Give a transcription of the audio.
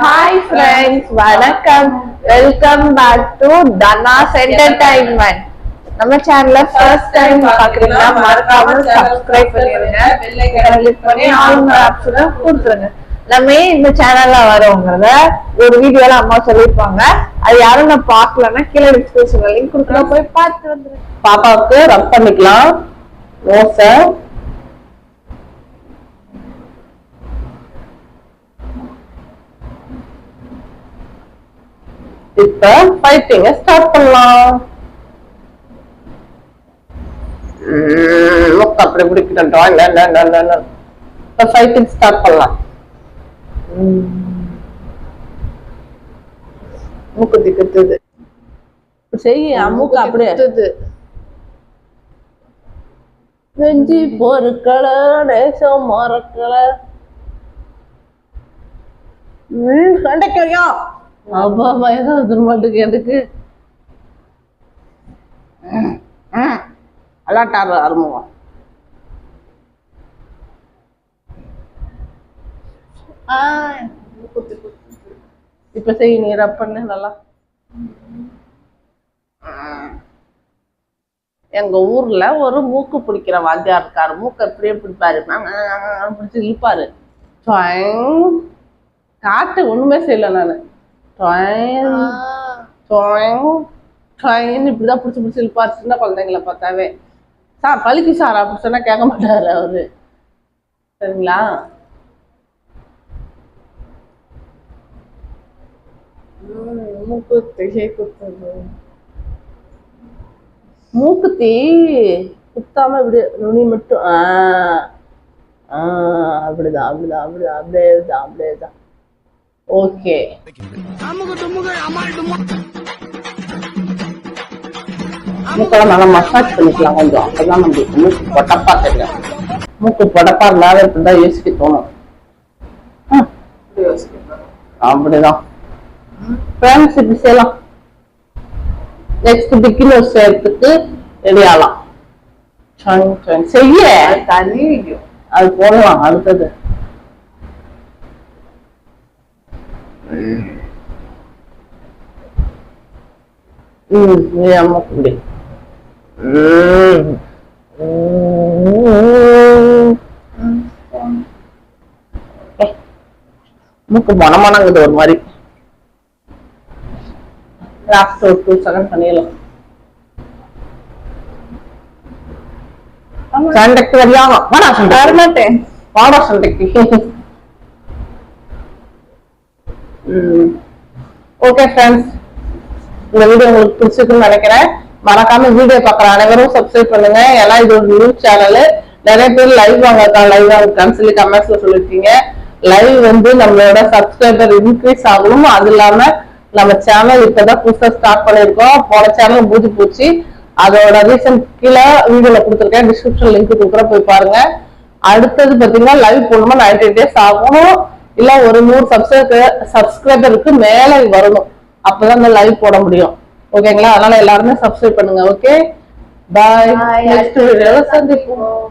Hi friends வணக்கம் welcome back to Dhana's entertainment நம்ம சேனல்ல ஃபர்ஸ்ட் டைம் பாக்குறீங்கன்னா மறக்காம சப்ஸ்கிரைப் பண்ணிருங்க. பெல் கிளிக் பண்ணி ஆல் ஆப்ஷனை கொடுத்துருங்க. நம்ம இந்த சேனல்ல வரோங்கிறத ஒரு வீடியோல அம்மா சொல்லிருப்பாங்க அது யாரும் நான் பார்க்கலன்னா கீழே டிஸ்கிரிப்ஷன்ல லிங்க் கொடுக்குறோம் போய் பார்த்து வந்துருங்க. பாப்பாவுக்கு ரப் பண்ணிக்கலாம். நோஸை இப்ப ஃபைட்டிங்க ஸ்டார்ட் பண்ணலாம். முக்கு அப்படி பிடிக்கிட்டோம் இப்ப ஃபைட்டிங் ஸ்டார்ட் பண்ணலாம். மூக்கு திக்குத்துது. செய்ய மூக்கு அப்படியே. வெஞ்சி பொருட்கள நேசம் மறக்கல. கண்டைக்கறியா அப்பா பயதான் திருமாட்டுக்கு எனக்கு. அலாட்டாரு அருமுகம். இப்ப செய் நீ ரப் பண்ணு நல்லா. எங்க ஊர்ல ஒரு மூக்கு பிடிக்கிற வாத்தியார் இருக்காரு. மூக்கு எப்படியே பிடிப்பாரு. பிடிச்சி இழுப்பாரு. காட்டு ஒண்ணுமே செய்யல நானு. டொய்ங்னு இப்படிதான் பிடிச்சி பிடிச்சி இழுப்பாரு சின்ன குழந்தைங்களை பார்த்தாவே. சார் பலிக்கு சார் அப்படி சொன்னா கேட்க மாட்டாரு அவரு. சரிங்களா? மூக்குத்தி குத்தாம இப்படி நுனி மட்டும் ஆ ஆ, அப்படிதான் அப்படிதான் அப்படிதான் அப்படியே தான் அப்படியே தான் ஓகே. மூக்கெல்லாம் நல்லா மசாஜ் பண்ணிக்கலாம் கொஞ்சம். அப்பதான் நம்மளுக்கு மூக்கு பொட்டப்பா தெரியும். மூக்கு பொடப்பா இருந்தாலும் இப்படிதான் யோசிக்க தோணும். ம், அப்படிதான். ஃப்ரெண்ட்ஸ் இப்படி செய்யலாம். நெக்ஸ்ட் பிகினர் செய்யறதுக்கு ரெடி ஆகலாம். செய்ய. அது போடலாம் அடுத்தது. ம் நீ அம்மா குடி ம். ம். ஏய், மூக்கு மனமானங்குது ஒரு மாதிரி லாஸ்ட் ஒரு டூ செகண்ட் பண்ணிடலாம் சண்டைக்கு வரியாங்க வாடா சண்டை வரமாட்டேன் வாடா சண்டைக்கு ஓகே ஃப்ரெண்ட்ஸ் இந்த வீடியோ உங்களுக்கு பிடிச்சிருக்குன்னு நினைக்கிறேன். மறக்காம வீடியோ பார்க்குற அனைவரும் சப்ஸ்கிரைப் பண்ணுங்க. ஏன்னா இது ஒரு நியூஸ் சேனல் நிறைய பேர் லைவ் வாங்க லைவ் வாங்கன்னு சொல்லி கமெண்ட்ஸ்ல சொல்லியிருக்கீங்க லைவ் வந்து நம்மளோட சப்ஸ்கிரைபர் இன்க்ரீஸ் ஆகணும். அது இல்லாம நம்ம சேனல் இப்பதான் புதுசா ஸ்டார்ட் பண்ணிருக்கோம் போன சேனல் பூஜை போச்சு. அதோட ரீசன் கீழே வீடியோல கொடுத்துருக்கேன். டிஸ்கிரிப்ஷன் லிங்க் கொடுக்குறேன். போய் பாருங்க. அடுத்தது பாத்தீங்கன்னா லைவ் போடணுமா நைன்டி டேஸ் ஆகணும். இல்ல ஒரு நூறு சப்ஸ்கிரைபர் சப்ஸ்கிரைபருக்கு மேல வரணும். அப்பதான் இந்த லைவ் போட முடியும். ஓகேங்களா அதனால எல்லாருமே சப்ஸ்கிரைப் பண்ணுங்க ஓகே பாய். நெக்ஸ்ட் வீடியோல சந்திப்போம்.